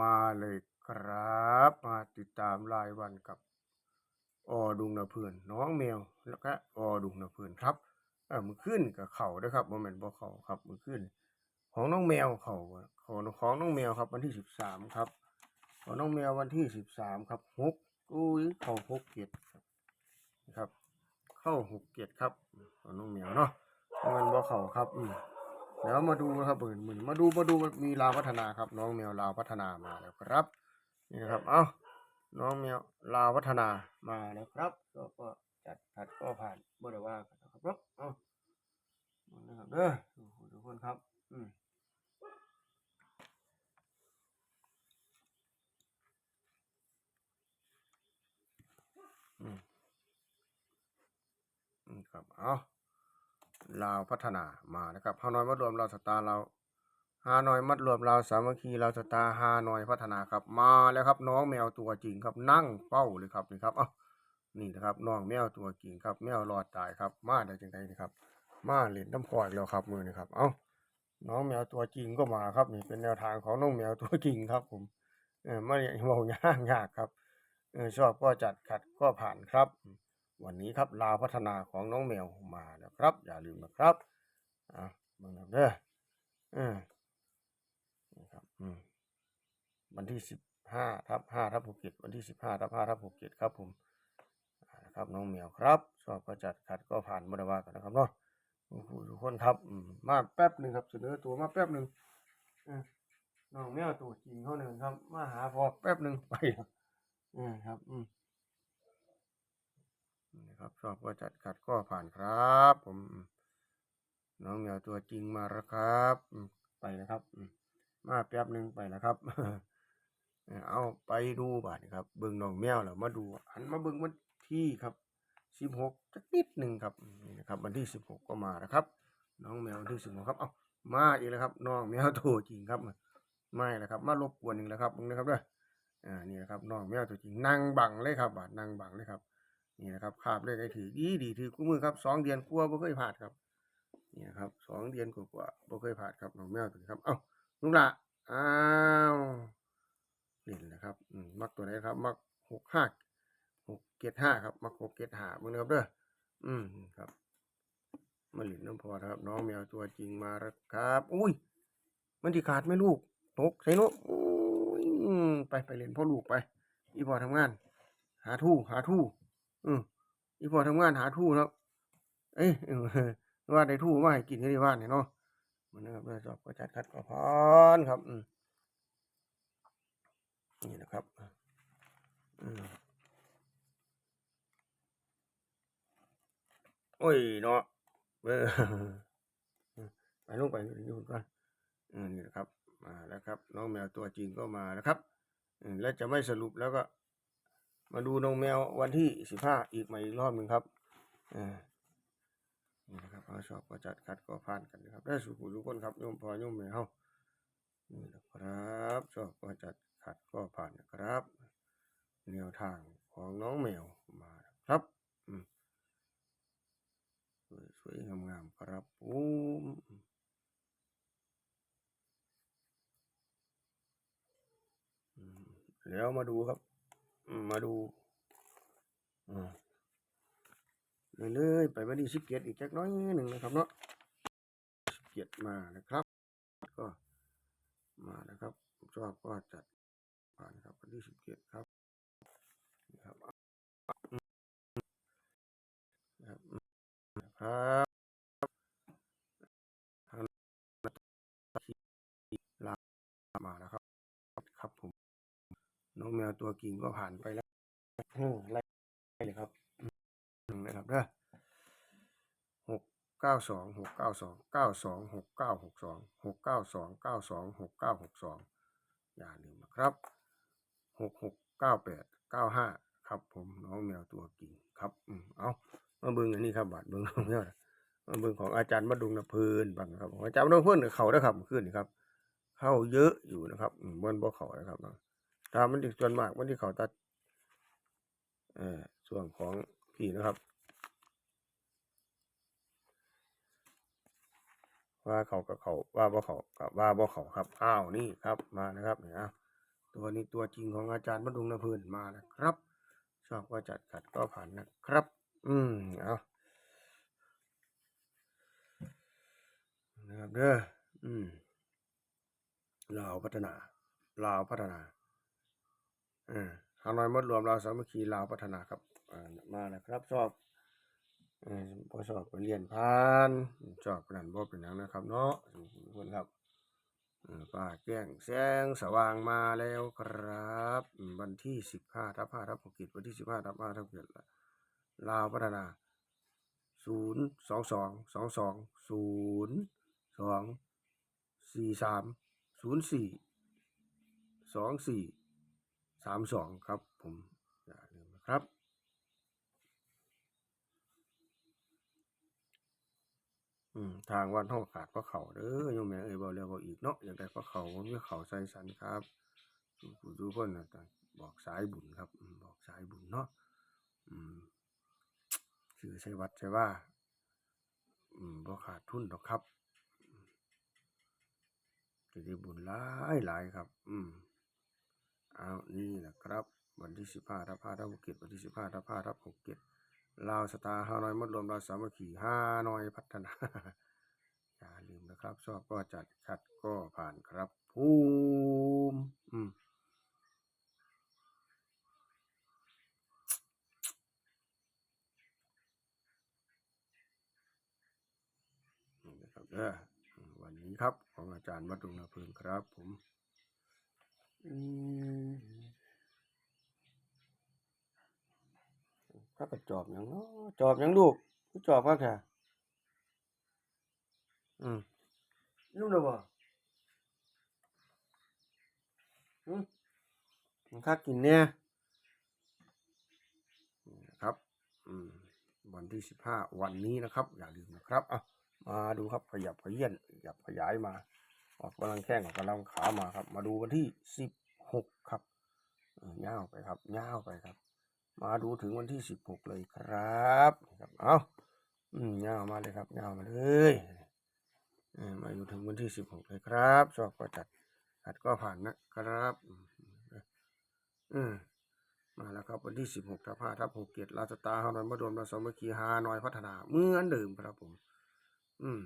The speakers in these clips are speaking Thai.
มาเลยครับ มาติดตามรายวันกับอดุงนาเพื่อนน้องแมวแล้วก็อดุงนาเพื่อนครับเออมือขึ้นกับเข่าด้วยครับโมเมนต์บ่เข่าครับมือขึ้น ของน้องแมวเข่าของของน้องแมวครับ วันที่สิบสามครับ ของน้องแมววันที่สิบสามครับหกอุ้ยเข่าหกเกียรครับนะครับเข้าหกเกียรครับ ของน้องแมวเนาะมันต์บ่เข่าครับอืม ยวมาดูนะครับเปิดมือมาดูมาดูมีลาวพัฒนาครับ น้องแมวลาวพัฒนามาแล้วครับนี่นะครับเอ้าน้องแมวลาวพัฒนามาแล้วครับก็ก็จัดขัดก็ผ่านบ่ได้ว่ากันนะครับเนาะเอ้านะครับเด้อทุกคนครับ อืมอืมอืมครับเอ้า ลาวพัฒนามานะครับฮานอยมัดรวมลาวสตาร์เราฮานอยมัดรวมลาวสามัคคีลาวสตาร์ฮานอยพัฒนาครับมาแล้วครับน้องแมวตัวจริงครับนั่งเป้าเลยครับนี่ครับอ้านี่นะครับน้องแมวตัวจริงครับ แมวรอดตายครับ มาได้จังไดนี่ครับ มาเล่นน้ำพอยแล้วครับมือนี่ครับเอ้าน้องแมวตัวจริงก็มาครับนี่เป็นแนวทางของน้องแมวตัวจริงครับ ผมเออไม่เมายากยากครับเออชอบก็จัดขัดก็ผ่านครับ วันนี้ครับลาวพัฒนาของน้องแมวมาแล้วครับ อย่าลืมนะครับอะเบิ่งเด้ออืมนี่ครับอืมวันที่สิบห้าทับห้าทับหกเจ็ดวันที่สิบห้าทับห้าทับหกเจ็ดครับผมอ่านะครับน้องแมวครับชอบก็จัดขัดก็ผ่านบริวากันนะครับเนาะโอ้โหทุกคนครับอืมมาแป๊บหนึ่งครับเสนอตัวมาแป๊บหนึ่งอะน้องแมวตัวจริงเขาหนึ่งครับ มาหาพอแป๊บหนึ่งไปอืมครับ อืม นะครับ ชอบก็จัดขัดก็ผ่านครับ ผม น้องแมวตัวจริงมาแล้วครับไปนะครับมาแป๊บหนึ่งไปนะครับ เอาไปดูบาดครับ เบิ่งน้องแมวแล้วมาดูหันมาเบิ่งวันที่ครับสิบหกจักนิดหนึ่งครับนี่นะครับ วันที่สิบหกก็มาแล้วครับ น้องแมววันที่สิบหกครับเอามาอีกแล้วครับ น้องแมวตัวจริงครับไม่แล้วครับ มารบกวนหนึ่งแล้วครับมึงนะครับด้วยอ่านี่นะครับน้องแมวตัวจริงนั่งบังเลยครับบาดนั่งบังเลยครับ นี่นะครับคาบเลขไอ้ถือดีดีถือคู่มือครับสองเดือนกลัวบ่เคยผ่านครับนี่นะครับสองเดือนกว่าบ่เคยผ่านครับน้องแมวตัวนี้ครับเอ้าลุงละอ้าวนี่นะครับมักตัวไหนครับมักหกห้าหกเกตห้าครับมักหกเกตห้ามึงนะครับเด้ออืมครับมาหลินน้ำพอครับ น้องแมวตัวจริงมาแล้วครับ อุ้ย มันที่ขาดไม่ลูกตกใส่นกอุ้ยไปไปเล่นพ่อลูกไป อีพอทำงาน หาทู่หาทู่ อืมอีพอทำงานหาทู่แล้วเอ้ยว่าได้ทู่มาให้กินกันที่บ้านเนี่ยเนาะมันนะครับเมื่อสอบก็จัดคัดก็พอนครับ อืมนี่นะครับอืมโอ้ยเนาะเออไปลงไปอยู่ก่อนอืมนี่นะครับ มาแล้วครับ น้องแมวตัวจริงก็มาแล้วครับและจะไม่สรุปแล้วก็ มาดูน้องแมววันที่สิบห้าอีกใหม่อีกรอบหนึ่งครับอ่านี่นะครับเขาชอบก็จัดคัดก็ผ่านกันนะครับ ได้สุขุทุกคนครับโยมพอโยมแมวนี่นะครับชอบก็จัดขัดก็ผ่านนะครับ แนวทางของน้องแมวมาครับสวยงามๆครับผมอืมแล้วมาดูครับ มาดูอ่าเรื่อยๆไปวันที่สิบเจ็ดอีกจักน้อยหนึ่งนะครับเนาะสิบเจ็ดมานะครับ ก็มานะครับชอบก็จัดผ่านครับวันที่สิบเจ็ดครับ น้องแมวตัวกิ่งก็ผ่านไปแล้วไล่เลยครับหนึ่งนะครับเด้อหกเก้าสองหกเก้าสองเก้าสองหกเก้าหกสองหกเก้าสองเก้าสองหกเก้าหกสองอย่าลืมนะครับหกหกเก้าแปดเก้าห้าครับผมน้องแมวตัวกิ่งครับอืเอามาเบิ่งอันนี้ครับบัตรเบิ่งน้องแมวนะมาเบิ่งของอาจารย์มาดุงนะเพลินบังครับอาจารย์มาดุงเพื่อนเขาได้ครับขึ้นนี่ครับ เข้าเยอะอยู่นะครับอืมบนบ่เขานะครับ เนาะตามันถึงส่วนมากมันที่เขาตัดเอ่อส่วนของพี่นะครับ ว่าเขากับเขาว่าบ่เขากับว่าบ่เขาครับอ้าวนี่ครับมานะครับเนี่ยตัวนี้ตัวจริงของอาจารย์บดุงนภืนมาแล้วครับ ชอบก็จัดขัดก็ผ่านนะครับ อืมเอานะครับเด้ออืมลาวพัฒนาลาวพัฒนา อ่าฮานอยมดรวมลาวสามัคคีลาวพัฒนาครับอ่ามาแล้วครับชอบเออพอชอบไปเรียนผ่านชอบกันบ่เป็นหยังนะครับ เนาะทุกคนครับเออฟ้าแจ้งแสงสว่างมาแล้วครับอืมวันที่สิบห้าทับห้าทับหกกิจวันที่สิบห้าทับห้าทับหกกิจลาวพัฒนาศูนย์สองสองสองสองศูนย์สองสี่สามศูนย์สี่สองสี่ สามสองครับผมอย่าลืมนะครับ อืมทางวันห้องขาดพระเขาเด้อโยมแม่เอ้ยบ่แล้วบ่อีกเนาะอย่ากได้พระเขาบ่มีเขาใส่สันครับทุกผู้ทุกคนนะต่างบอกสายบุญครับบอกสายบุญเนาะอืมชื่อใช้วัดใช่ว่า อืมบ่ขาดทุนดอกครับจะได้บุญหลายหลายครับ อืม เอานี่แหละครับ วันที่สิบห้าทับห้าทับหกเจ็ดวันที่สิบห้าทับห้าทับหกเจ็ดลาวสตาร์ฮานอยมดรวมลาวสามัคคีห้าน้อยพัฒนา อย่าลืมนะครับ ชอบก็จัดขัดก็ผ่านครับภูมิอืมนะครับเออวันนี้ครับของอาจารย์วัดดงนาเพลินครับผม ข้ากระจอบหยังเนาะจอบหยังลูกคือจอบมากค่ะอืมนุ่มเลยบ่อืมมันข้ากินเนี่ยนี่นะครับ อืมวันที่สิบห้าวันนี้นะครับ อย่าลืมนะครับอะมาดูครับขยับขยื่นขยับขยายมา ออกกำลังแข้งออกกำลังขามาครับ มาดูวันที่สิบหกครับเออย่าวไปครับย่าวไปครับ มาดูถึงวันที่สิบหกเลยครับครับเอาอืมย่าวมาเลยครับย่าวมาเลยมาอยู่ถึงวันที่สิบหกเลยครับชอบก็จัดขัดก็ผ่านนะครับอืมมาแล้วครับวันที่สิบหกทับห้าทับหกเกียรติราชตาฮานอยมาโดนมาสามัคคีฮานอยพัฒนาเหมือนเดิมครับผม อืม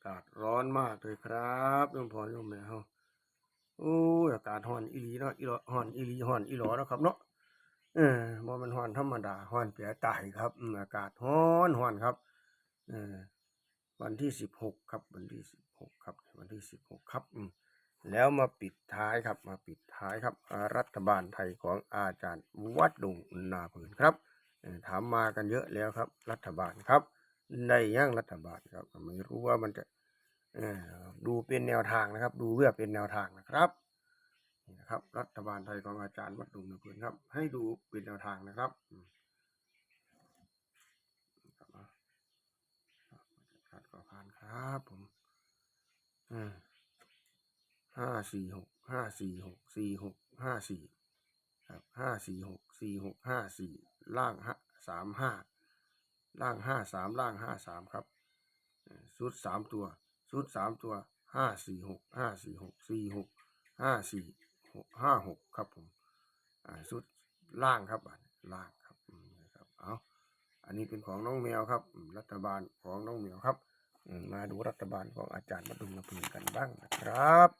ากาศร้อนมากเลยครับยมพอยมแม่เฮาโอ้ยอากาศร้อนอีหลีเนาะอีหลอร้อนอีหลีร้อนอีหลอเนาะครับเนาะเออบ่มันร้อนธรรมดาร้อนเปียตายครับอากาศร้อนร้อนครับเออวันที่สิบหกครับวันที่สิบหกครับ วันที่สิบหกครับอืมแล้วมาปิดท้ายครับมาปิดท้ายครับ รัฐบาลไทยของอาจารย์วัดดงนาผืนครับถามมากันเยอะแล้วครับ รัฐบาลครับ ได้ย่างรัฐบาลครับไม่รู้ว่ามันจะดูเป็นแนวทางนะครับ ดูเพื่อเป็นแนวทางนะครับนี่นะครับ รัฐบาลไทยของอาจารย์วัดดุงนะเพื่อนครับ ให้ดูเป็นแนวทางนะครับอืมครับอะครับก็ผ่านครับผมห้าสี่หกห้าสี่หกสี่หกห้าสี่ครับห้าสี่หกสี่หกห้าสี่ล่างห้าสามห้า ล่างห้าสามล่างห้าสามครับชุดสามตัวชุดสามตัวห้าสี่หกห้าสี่หกสี่หกห้าสี่หกห้าหกครับผมชุดล่างครับล่างครับนะครับเอาอันนี้เป็นของน้องแมวครับ รัฐบาลของน้องแมวครับ มาดูรัฐบาลของอาจารย์มาดุลนพืนกันบ้างนะครับ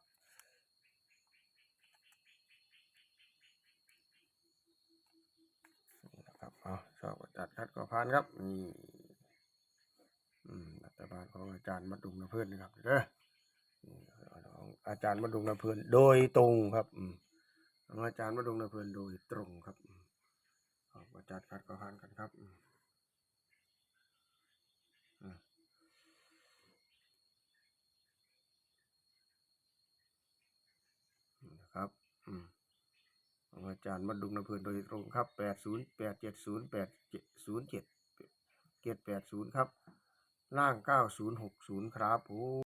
นี่นะครับเอา ชอบก็จัดคัดก็ผ่านครับนี่อืมรัฐบาลของอาจารย์มัดดุงนะเพื่อนนะครับเด้อของอาจารย์มัดดุงนะเพื่อนโดยตรงครับอืมของอาจารย์มัดดุงนะเพื่อนโดยตรงครับออาอาจารย์คัดก็ผ่านกันครับอืมอืมนี่นะครับ อืม ของอาจารย์มัดดุงนเพื่อนโดยตรงครับแปดศูนย์แปดเจ็ดศูนย์แปดเจ็ดศูนย์เจ็ดเจ็ดแปดศูนย์ครับ ล่างเก้าศูนย์หกศูนย์ครับผม